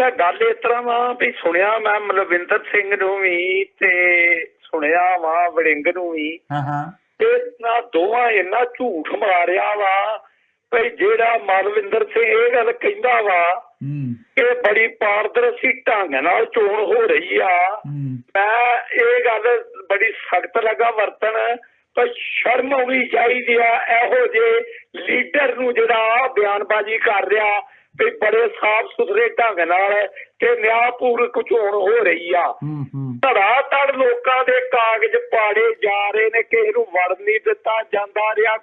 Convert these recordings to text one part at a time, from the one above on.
ਅੱਛਾ ਗੱਲ ਇਸ ਤਰ੍ਹਾਂ ਵਾ ਵੀ ਸੁਣਿਆ ਮੈਂ ਮਲਵਿੰਦਰ ਸਿੰਘ ਨੂੰ ਵੀ ਤੇ ਸੁਣਿਆ ਵਾ ਵੜਿੰਗ ਨੂੰ ਵੀ। ਹਾਂ ਹਾਂ। ਤੇ ਨਾ ਦੋਵਾਂ ਇੰਨਾ ਝੂਠ ਮਾਰਿਆ ਵਾ ਭਈ ਜਿਹੜਾ ਮਲਵਿੰਦਰ ਸਿੰਘ ਇਹ ਗੱਲ ਕਹਿੰਦਾ ਵਾ ਕਿ ਬੜੀ ਪਾਰਦਰਸ਼ੀ ਢੰਗ ਨਾਲ ਚੋਣ ਹੋ ਰਹੀ ਆ। ਮੈਂ ਇਹ ਗੱਲ ਬੜੀ ਸਖਤ ਲੱਗਾ ਵਰਤਣ ਪਰ ਸ਼ਰਮ ਆਉਣੀ ਚਾਹੀਦੀ ਆ। ਇਹੋ ਜੇ ਲੀਡਰ ਨੂੰ ਜਿਹੜਾ ਬਿਆਨਬਾਜ਼ੀ ਕਰ ਰਿਹਾ ਵੀ ਬੜੇ ਸਾਫ਼ ਸੁਥਰੇ ਢੰਗ ਨਾਲ ਤੇ ਨਿਆਂਪੂਰਕ ਚੋਣ ਹੋ ਰਹੀ ਆ। ਧੜਾ ਧੜ ਲੋਕਾਂ ਦੇ ਕਾਗਜ਼ ਪਾੜੇ ਜਾ ਰਹੇ ਨੇ ਕਿਸੇ ਨੂੰ ਵੜ ਨਹੀਂ ਦਿੱਤਾ ਜਾਂਦਾ ਰਿਹਾ।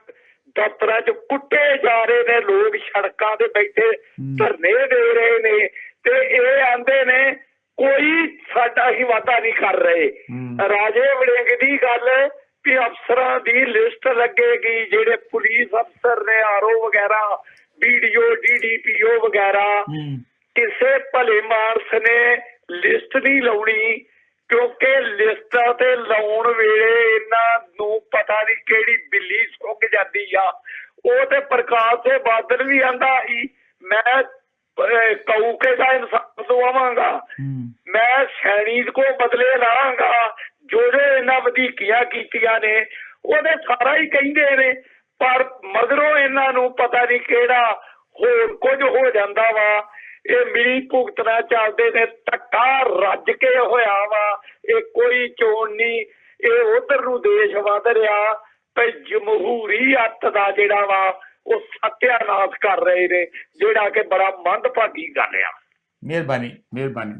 ਦਫ਼ਤਰਾਂ 'ਚ ਕੁੱਟੇ ਜਾ ਰਹੇ ਨੇ ਲੋਕ ਸੜਕਾਂ ਤੇ ਬੈਠੇ ਧਰਨੇ ਦੇ ਰਹੇ ਨੇ ਤੇ ਇਹ ਆਂਦੇ ਨੇ ਕੋਈ ਸਾਡਾ ਹੀ ਵਾਅਦਾ ਨਹੀਂ ਕਰ ਰਹੇ। ਰਾਜੇ ਵੜਿੰਗ ਦੀ ਗੱਲ ਕਿ ਅਫਸਰਾਂ ਦੀ ਲਿਸਟ ਲੱਗੇਗੀ ਜਿਹੜੇ ਪੁਲਿਸ ਅਫਸਰ ਨੇ ਆਰਓ ਵਗੈਰਾ ਵੀਡੀਓ ਡੀਡੀਪੀਓ ਵਗੈਰਾ ਕਿਸੇ ਭਲੇ ਮਾਨਸ ਨੇ ਲਿਸਟ ਨਹੀਂ ਲਾਉਣੀ ਕਿਉਂਕਿ ਲਿਸਟਾਂ ਤੇ ਲਾਉਣ ਵੇਲੇ ਇਹਨਾਂ ਨੂੰ ਪਤਾ ਨਹੀਂ ਕਿਹੜੀ ਬਿੱਲੀ ਸੁੱਕ ਜਾਂਦੀ ਆ। ਉਹ ਤੇ ਪ੍ਰਕਾਸ਼ ਦੇ ਬਾਦਲ ਵੀ ਆਂਦਾ ਸੀ। ਮੈਂ ਕਊਕੇ ਦਾ ਇਨਸਾਫ ਦਵਾਵਾਂਗਾ ਮੈਂ ਸੈਣੀਦ ਕੋ ਬਦਲੇ ਲਾਂਗਾ। ਜੋ ਜੋ ਇਹਨਾਂ ਵਧੀਕੀਆਂ ਕੀਤੀਆਂ ਨੇ ਉਹਦੇ ਸਾਰਾ ਹੀ ਕਹਿੰਦੇ ਨੇ। ਪਰ ਇਹਨਾਂ ਨੂੰ ਪਤਾ ਨਹੀਂ ਕਿਹੜਾ ਹੋਰ ਕੁਝ ਹੋ ਜਾਂਦਾ ਵਾ। ਇਹ ਮਿਲੀ ਭੁਗਤਣਾ ਚੱਲਦੇ ਨੇ, ਧੱਕਾ ਰੱਜ ਕੇ ਹੋਇਆ ਵਾ। ਇਹ ਕੋਈ ਚੋਣ ਨਹੀਂ, ਇਹ ਉਧਰ ਨੂੰ ਦੇਸ਼ ਵਧ ਰਿਹਾ ਤੇ ਜਮਹੂਰੀ ਅੱਤ ਦਾ ਜਿਹੜਾ ਵਾ, ਉਹ ਸਤਿਆਨਾਸ਼ ਕਰ ਰਹੇ ਨੇ, ਜਿਹੜਾ ਕਿ ਬੜਾ ਮੰਦਭਾਗੀ ਗੱਲ ਆ। ਮਿਹਰਬਾਨੀ ਮਿਹਰਬਾਨੀ।